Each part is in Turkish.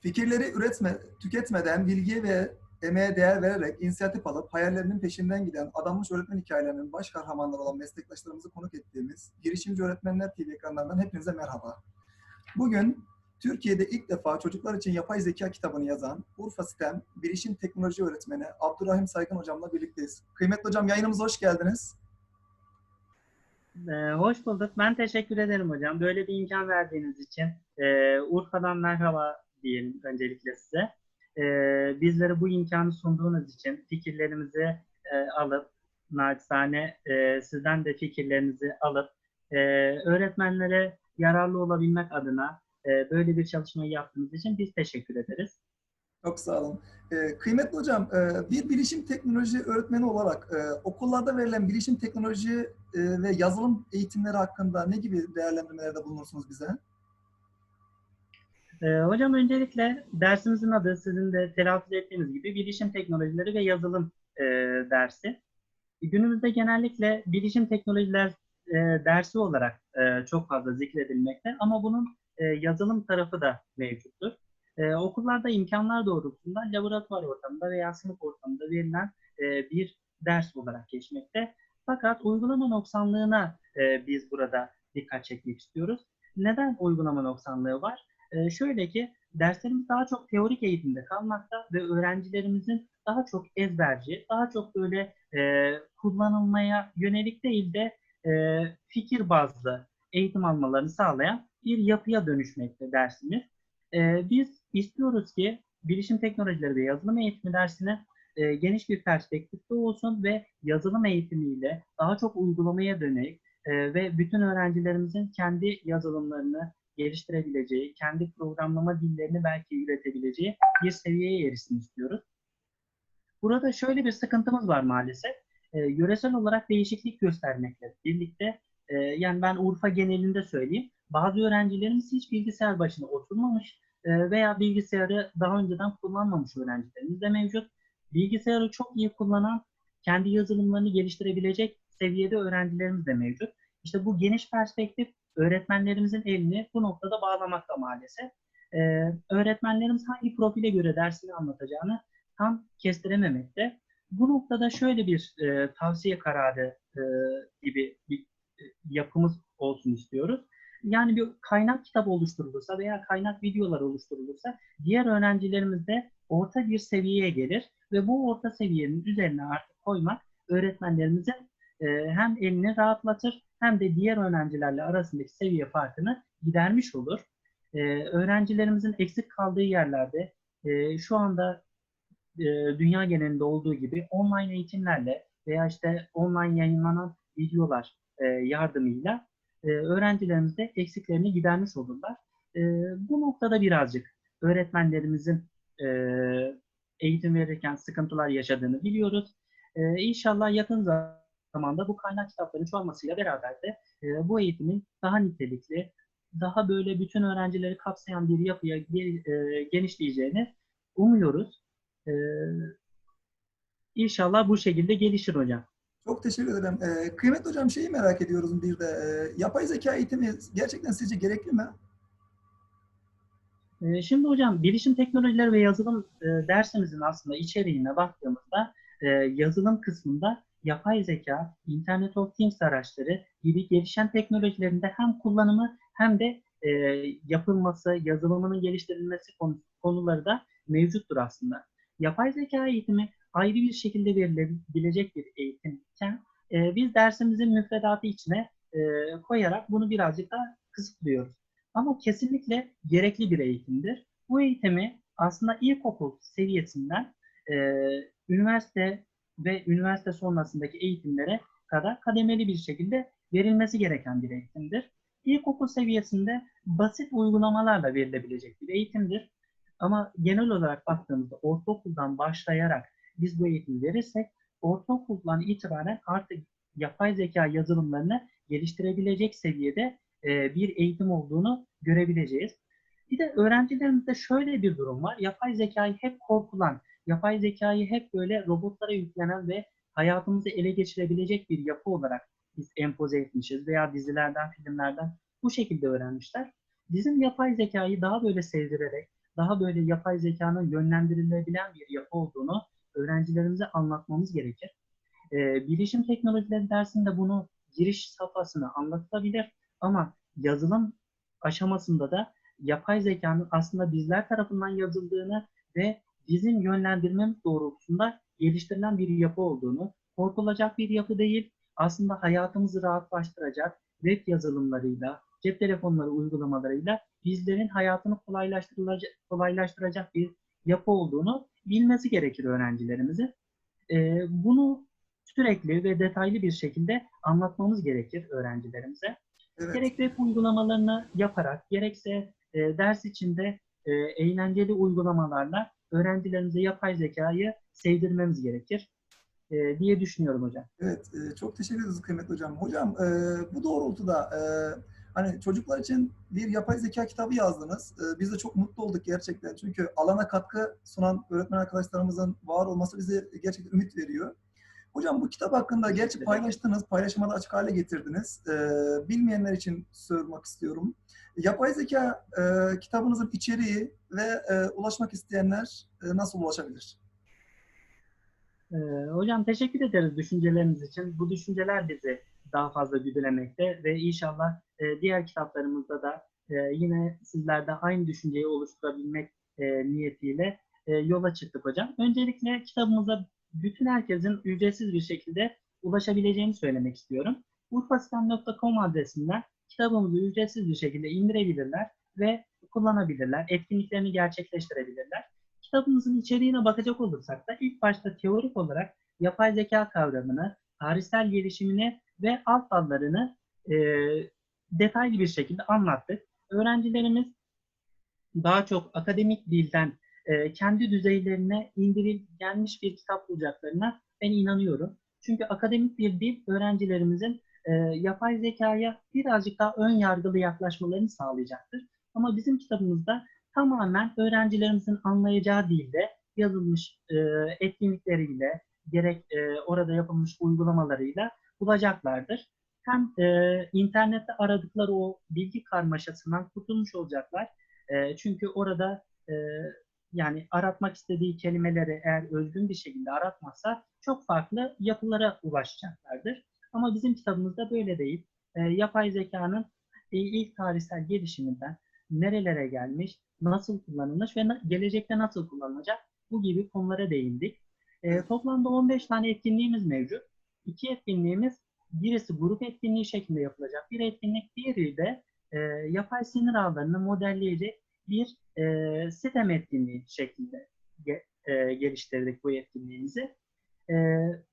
Fikirleri üretme, tüketmeden bilgiye ve emeğe değer vererek inisiyatif alıp hayallerinin peşinden giden adanmış öğretmen hikayelerinin baş kahramanları olan meslektaşlarımızı konuk ettiğimiz Girişimci Öğretmenler TV ekranlarından hepinize merhaba. Bugün Türkiye'de ilk defa çocuklar için yapay zeka kitabını yazan Urfa STEM Bilişim Teknoloji Öğretmeni Abdurrahim Saygın Hocam'la birlikteyiz. Kıymetli hocam yayınımıza hoş geldiniz. Ee, hoş bulduk. Ben teşekkür ederim hocam. Böyle bir imkan verdiğiniz için. Ee, Urfa'dan merhaba diyelim öncelikle size. Ee, bizlere bu imkanı sunduğunuz için fikirlerimizi e, alıp, naçizane e, sizden de fikirlerinizi alıp, e, öğretmenlere yararlı olabilmek adına e, böyle bir çalışmayı yaptığınız için biz teşekkür ederiz. Çok sağ olun. Ee, kıymetli hocam, e, bir bilişim teknoloji öğretmeni olarak e, okullarda verilen bilişim teknoloji e, ve yazılım eğitimleri hakkında ne gibi değerlendirmelerde bulunursunuz bize? Ee, hocam öncelikle dersimizin adı sizin de telaffuz ettiğiniz gibi bilişim teknolojileri ve yazılım e, dersi. Günümüzde genellikle bilişim teknolojiler e, dersi olarak e, çok fazla zikredilmekte ama bunun e, yazılım tarafı da mevcuttur. E, okullarda imkanlar doğrultusunda laboratuvar ortamında veya sınıf ortamında verilen e, bir ders olarak geçmekte. Fakat uygulama noksanlığına e, biz burada dikkat çekmek istiyoruz. Neden uygulama noksanlığı var? Şöyle ki derslerimiz daha çok teorik eğitimde kalmakta ve öğrencilerimizin daha çok ezberci, daha çok böyle e, kullanılmaya yönelik değil de e, fikir bazlı eğitim almalarını sağlayan bir yapıya dönüşmekte dersimiz. E, biz istiyoruz ki bilişim teknolojileri ve yazılım eğitimi dersine e, geniş bir perspektifte olsun ve yazılım eğitimiyle daha çok uygulamaya dönük e, ve bütün öğrencilerimizin kendi yazılımlarını geliştirebileceği, kendi programlama dillerini belki üretebileceği bir seviyeye erişsin istiyoruz. Burada şöyle bir sıkıntımız var maalesef. E, yöresel olarak değişiklik göstermekle birlikte, e, yani ben Urfa genelinde söyleyeyim, bazı öğrencilerimiz hiç bilgisayar başına oturmamış e, veya bilgisayarı daha önceden kullanmamış öğrencilerimiz de mevcut. Bilgisayarı çok iyi kullanan, kendi yazılımlarını geliştirebilecek seviyede öğrencilerimiz de mevcut. İşte bu geniş perspektif öğretmenlerimizin elini bu noktada bağlamakta maalesef. Ee, öğretmenlerimiz hangi profile göre dersini anlatacağını tam kestirememekte. Bu noktada şöyle bir e, tavsiye kararı e, gibi bir e, yapımız olsun istiyoruz. Yani bir kaynak kitap oluşturulursa veya kaynak videolar oluşturulursa diğer öğrencilerimiz de orta bir seviyeye gelir ve bu orta seviyenin üzerine artık koymak öğretmenlerimizin e, hem elini rahatlatır hem de diğer öğrencilerle arasındaki seviye farkını gidermiş olur. Ee, öğrencilerimizin eksik kaldığı yerlerde e, şu anda e, dünya genelinde olduğu gibi online eğitimlerle veya işte online yayınlanan videolar e, yardımıyla e, öğrencilerimiz de eksiklerini gidermiş olurlar. E, bu noktada birazcık öğretmenlerimizin e, eğitim verirken sıkıntılar yaşadığını biliyoruz. E, inşallah yakın zamanda zamanda bu kaynak kitapların çoğalmasıyla beraber de e, bu eğitimin daha nitelikli, daha böyle bütün öğrencileri kapsayan bir yapıya e, genişleyeceğini umuyoruz. E, inşallah bu şekilde gelişir hocam. Çok teşekkür ederim. Ee, kıymetli hocam şeyi merak ediyoruz bir de. E, yapay zeka eğitimi gerçekten sizce gerekli mi? E, şimdi hocam bilişim teknolojileri ve yazılım e, dersimizin aslında içeriğine baktığımızda e, yazılım kısmında yapay zeka, Internet of Things araçları gibi gelişen teknolojilerinde hem kullanımı hem de e, yapılması, yazılımının geliştirilmesi konu, konuları da mevcuttur aslında. Yapay zeka eğitimi ayrı bir şekilde verilebilecek bir eğitimken e, biz dersimizin müfredatı içine e, koyarak bunu birazcık daha kısıtlıyoruz. Ama kesinlikle gerekli bir eğitimdir. Bu eğitimi aslında ilkokul seviyesinden e, üniversite ve üniversite sonrasındaki eğitimlere kadar kademeli bir şekilde verilmesi gereken bir eğitimdir. İlkokul seviyesinde basit uygulamalarla verilebilecek bir eğitimdir. Ama genel olarak baktığımızda ortaokuldan başlayarak biz bu eğitimi verirsek ortaokuldan itibaren artık yapay zeka yazılımlarını geliştirebilecek seviyede e, bir eğitim olduğunu görebileceğiz. Bir de öğrencilerimizde şöyle bir durum var. Yapay zekayı hep korkulan, yapay zekayı hep böyle robotlara yüklenen ve hayatımızı ele geçirebilecek bir yapı olarak biz empoze etmişiz veya dizilerden, filmlerden bu şekilde öğrenmişler. Bizim yapay zekayı daha böyle sevdirerek, daha böyle yapay zekanın yönlendirilebilen bir yapı olduğunu öğrencilerimize anlatmamız gerekir. E, bilişim teknolojileri dersinde bunu giriş safhasını anlatılabilir ama yazılım aşamasında da yapay zekanın aslında bizler tarafından yazıldığını ve bizim yönlendirmemiz doğrultusunda geliştirilen bir yapı olduğunu, korkulacak bir yapı değil, aslında hayatımızı rahatlaştıracak web yazılımlarıyla, cep telefonları uygulamalarıyla bizlerin hayatını kolaylaştırılacak, kolaylaştıracak bir yapı olduğunu bilmesi gerekir öğrencilerimizin. Ee, bunu sürekli ve detaylı bir şekilde anlatmamız gerekir öğrencilerimize. Evet. Gerek web uygulamalarını yaparak, gerekse e, ders içinde e, eğlenceli uygulamalarla öğrencilerimize yapay zekayı sevdirmemiz gerekir e, diye düşünüyorum hocam. Evet, e, çok teşekkür ederiz kıymetli hocam. Hocam e, bu doğrultuda e, hani çocuklar için bir yapay zeka kitabı yazdınız. E, biz de çok mutlu olduk gerçekten. Çünkü alana katkı sunan öğretmen arkadaşlarımızın var olması bize gerçekten ümit veriyor. Hocam bu kitap hakkında gerçi paylaştınız, paylaşıma da açık hale getirdiniz. E, bilmeyenler için sormak istiyorum. Yapay zeka e, kitabınızın içeriği ve e, ulaşmak isteyenler e, nasıl ulaşabilir? Ee, hocam teşekkür ederiz düşünceleriniz için. Bu düşünceler bizi daha fazla güdülemekte ve inşallah e, diğer kitaplarımızda da e, yine sizlerde aynı düşünceyi oluşturabilmek e, niyetiyle e, yola çıktık hocam. Öncelikle kitabımıza bütün herkesin ücretsiz bir şekilde ulaşabileceğini söylemek istiyorum. urfasistem.com adresinden kitabımızı ücretsiz bir şekilde indirebilirler ve kullanabilirler, etkinliklerini gerçekleştirebilirler. Kitabımızın içeriğine bakacak olursak da ilk başta teorik olarak yapay zeka kavramını, tarihsel gelişimini ve alt dallarını e, detaylı bir şekilde anlattık. Öğrencilerimiz daha çok akademik dilden e, kendi düzeylerine indirilgenmiş bir kitap bulacaklarına ben inanıyorum. Çünkü akademik bir dil öğrencilerimizin e, yapay zekaya birazcık daha ön yargılı yaklaşmalarını sağlayacaktır. Ama bizim kitabımızda tamamen öğrencilerimizin anlayacağı dilde yazılmış e, etkinlikleriyle, gerek e, orada yapılmış uygulamalarıyla bulacaklardır. Hem e, internette aradıkları o bilgi karmaşasından kurtulmuş olacaklar. E, çünkü orada e, yani aratmak istediği kelimeleri eğer özgün bir şekilde aratmazsa çok farklı yapılara ulaşacaklardır. Ama bizim kitabımızda böyle değil. E, yapay zekanın e, ilk tarihsel gelişiminden nerelere gelmiş, nasıl kullanılmış ve na- gelecekte nasıl kullanılacak bu gibi konulara değindik. E, toplamda 15 tane etkinliğimiz mevcut. İki etkinliğimiz birisi grup etkinliği şeklinde yapılacak bir etkinlik, diğeri de e, yapay sinir ağlarını modelleyecek bir e, sistem etkinliği şeklinde ge- e, geliştirdik bu etkinliğimizi. E,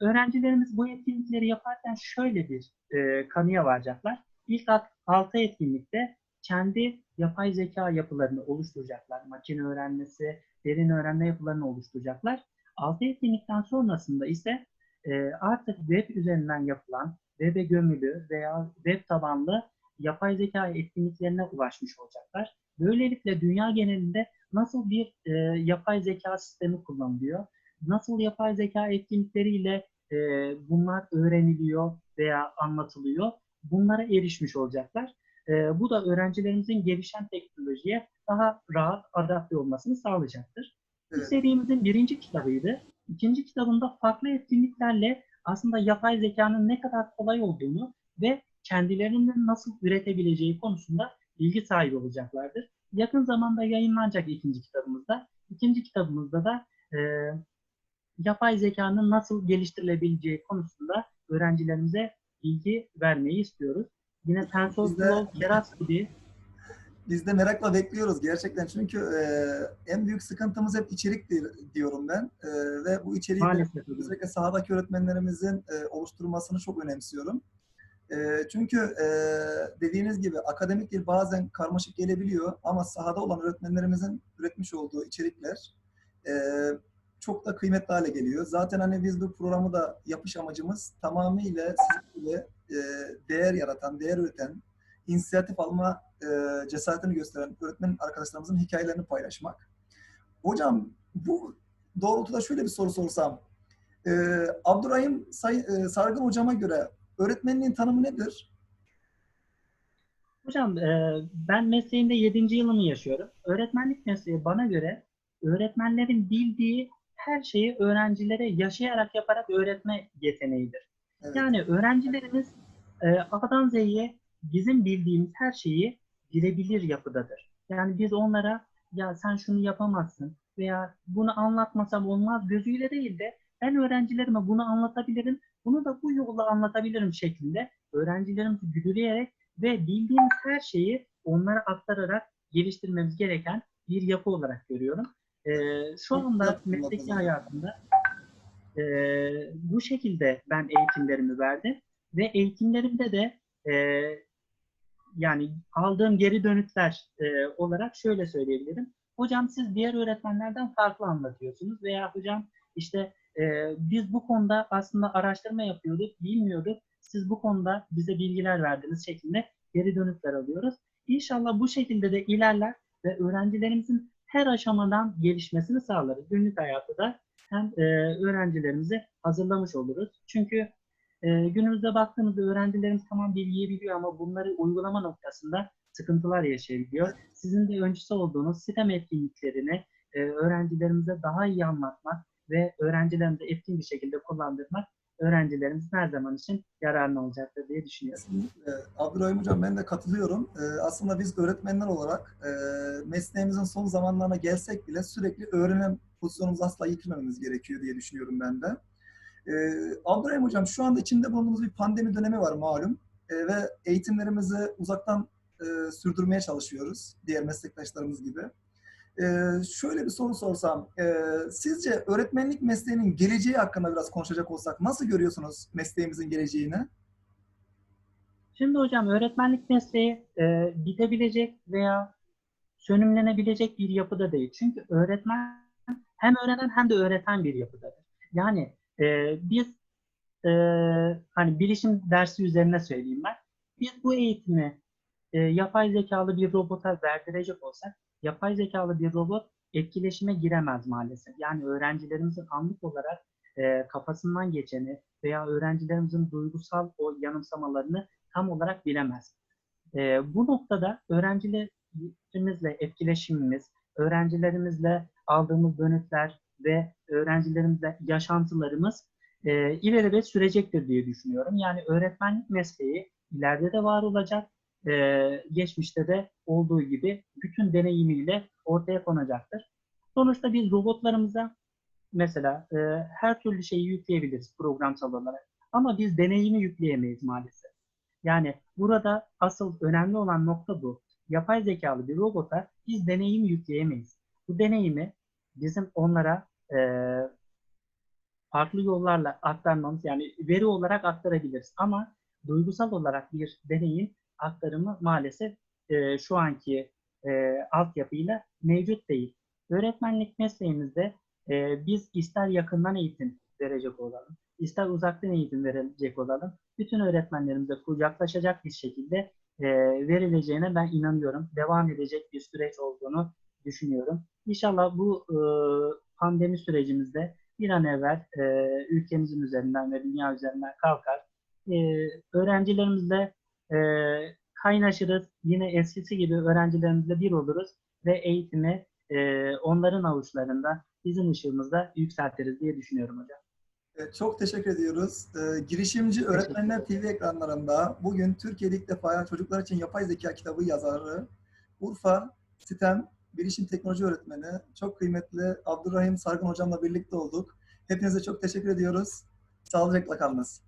öğrencilerimiz bu etkinlikleri yaparken şöyle bir e, kanıya varacaklar. İlk 6 etkinlikte kendi yapay zeka yapılarını oluşturacaklar. Makine öğrenmesi, derin öğrenme yapılarını oluşturacaklar. 6 etkinlikten sonrasında ise e, artık web üzerinden yapılan, web'e gömülü veya web tabanlı yapay zeka etkinliklerine ulaşmış olacaklar. Böylelikle dünya genelinde nasıl bir e, yapay zeka sistemi kullanılıyor, nasıl yapay zeka etkinlikleriyle e, bunlar öğreniliyor veya anlatılıyor, bunlara erişmiş olacaklar. E, bu da öğrencilerimizin gelişen teknolojiye daha rahat adapte olmasını sağlayacaktır. Bu Evet. serimizin birinci kitabıydı. İkinci kitabında farklı etkinliklerle aslında yapay zekanın ne kadar kolay olduğunu ve kendilerinin nasıl üretebileceği konusunda bilgi sahibi olacaklardır. Yakın zamanda yayınlanacak ikinci kitabımızda. İkinci kitabımızda da e, yapay zekanın nasıl geliştirilebileceği konusunda öğrencilerimize bilgi vermeyi istiyoruz. Yine TensorFlow, Keras gibi Biz de merakla bekliyoruz gerçekten çünkü e, en büyük sıkıntımız hep içeriktir diyorum ben E, ve bu içeriği özellikle sahadaki öğretmenlerimizin e, oluşturmasını çok önemsiyorum. E, çünkü e, dediğiniz gibi akademik dil bazen karmaşık gelebiliyor ama sahada olan öğretmenlerimizin üretmiş olduğu içerikler e, çok da kıymetli hale geliyor. Zaten hani biz bu programı da yapış amacımız tamamıyla sizinle e, değer yaratan, değer üreten, inisiyatif alma e, cesaretini gösteren öğretmen arkadaşlarımızın hikayelerini paylaşmak. Hocam bu doğrultuda şöyle bir soru sorsam. E, Abdurrahim Say- e, Sargın hocama göre öğretmenliğin tanımı nedir? Hocam e, ben mesleğimde 7. yılımı yaşıyorum. Öğretmenlik mesleği bana göre öğretmenlerin bildiği her şeyi öğrencilere yaşayarak yaparak öğretme yeteneğidir. Evet. Yani öğrencilerimiz e, A'dan Z'ye bizim bildiğimiz her şeyi bilebilir yapıdadır. Yani biz onlara ya sen şunu yapamazsın veya bunu anlatmasam olmaz gözüyle değil de ben öğrencilerime bunu anlatabilirim, bunu da bu yolla anlatabilirim şeklinde öğrencilerimizi güdüleyerek ve bildiğimiz her şeyi onlara aktararak geliştirmemiz gereken bir yapı olarak görüyorum. Ee, şu anda mesleki hayatımda e, bu şekilde ben eğitimlerimi verdim ve eğitimlerimde de e, yani aldığım geri dönütler e, olarak şöyle söyleyebilirim. Hocam siz diğer öğretmenlerden farklı anlatıyorsunuz veya hocam işte e, biz bu konuda aslında araştırma yapıyorduk, bilmiyorduk. Siz bu konuda bize bilgiler verdiniz şeklinde geri dönütler alıyoruz. İnşallah bu şekilde de ilerler ve öğrencilerimizin her aşamadan gelişmesini sağlarız. Günlük hayatta da hem e, öğrencilerimizi hazırlamış oluruz. Çünkü e, günümüzde baktığımızda öğrencilerimiz tamam bilgiyi biliyor ama bunları uygulama noktasında sıkıntılar yaşayabiliyor. Sizin de öncüsü olduğunuz sistem etkinliklerini e, öğrencilerimize daha iyi anlatmak ve öğrencilerimize etkin bir şekilde kullandırmak öğrencilerimizin her zaman için yararlı olacaktır diye düşünüyorum. Kesinlikle. Abdurrahim Hocam ben de katılıyorum. Ee, aslında biz öğretmenler olarak e, mesleğimizin son zamanlarına gelsek bile sürekli öğrenen pozisyonumuzu asla yitirmememiz gerekiyor diye düşünüyorum ben de. Ee, Abdurrahim Hocam şu anda içinde bulunduğumuz bir pandemi dönemi var malum. Ee, ve eğitimlerimizi uzaktan e, sürdürmeye çalışıyoruz diğer meslektaşlarımız gibi. Ee, şöyle bir soru sorsam, e, sizce öğretmenlik mesleğinin geleceği hakkında biraz konuşacak olsak nasıl görüyorsunuz mesleğimizin geleceğini? Şimdi hocam öğretmenlik mesleği e, bitebilecek veya sönümlenebilecek bir yapıda değil. Çünkü öğretmen hem öğrenen hem de öğreten bir yapıdadır. Yani e, biz e, hani bilişim dersi üzerine söyleyeyim ben. Biz bu eğitimi e, yapay zekalı bir robota verdirecek olsak yapay zekalı bir robot etkileşime giremez maalesef. Yani öğrencilerimizin anlık olarak e, kafasından geçeni veya öğrencilerimizin duygusal o yanımsamalarını tam olarak bilemez. E, bu noktada öğrencilerimizle etkileşimimiz, öğrencilerimizle aldığımız dönütler ve öğrencilerimizle yaşantılarımız e, ileride sürecektir diye düşünüyorum. Yani öğretmenlik mesleği ileride de var olacak, e, geçmişte de olduğu gibi bütün deneyimiyle ortaya konacaktır. Sonuçta biz robotlarımıza mesela e, her türlü şeyi yükleyebiliriz programsal olarak. Ama biz deneyimi yükleyemeyiz maalesef. Yani burada asıl önemli olan nokta bu. Yapay zekalı bir robota biz deneyimi yükleyemeyiz. Bu deneyimi bizim onlara e, farklı yollarla aktarmamız yani veri olarak aktarabiliriz. Ama duygusal olarak bir deneyim aktarımı maalesef e, şu anki e, altyapıyla mevcut değil. Öğretmenlik mesleğimizde e, biz ister yakından eğitim verecek olalım, ister uzaktan eğitim verecek olalım, bütün öğretmenlerimize kucaklaşacak bir şekilde e, verileceğine ben inanıyorum. Devam edecek bir süreç olduğunu düşünüyorum. İnşallah bu e, pandemi sürecimizde bir an evvel e, ülkemizin üzerinden ve dünya üzerinden kalkar. E, öğrencilerimizle e, kaynaşırız. Yine eskisi gibi öğrencilerimizle bir oluruz ve eğitimi e, onların avuçlarında bizim ışığımızda yükseltiriz diye düşünüyorum hocam. Evet, Çok teşekkür ediyoruz. Ee, Girişimci Öğretmenler TV ekranlarında bugün Türkiye'de ilk defa çocuklar için yapay zeka kitabı yazarı Urfa Sitem Bilişim Teknoloji Öğretmeni çok kıymetli Abdurrahim Sargın Hocam'la birlikte olduk. Hepinize çok teşekkür ediyoruz. Sağlıcakla kalınız.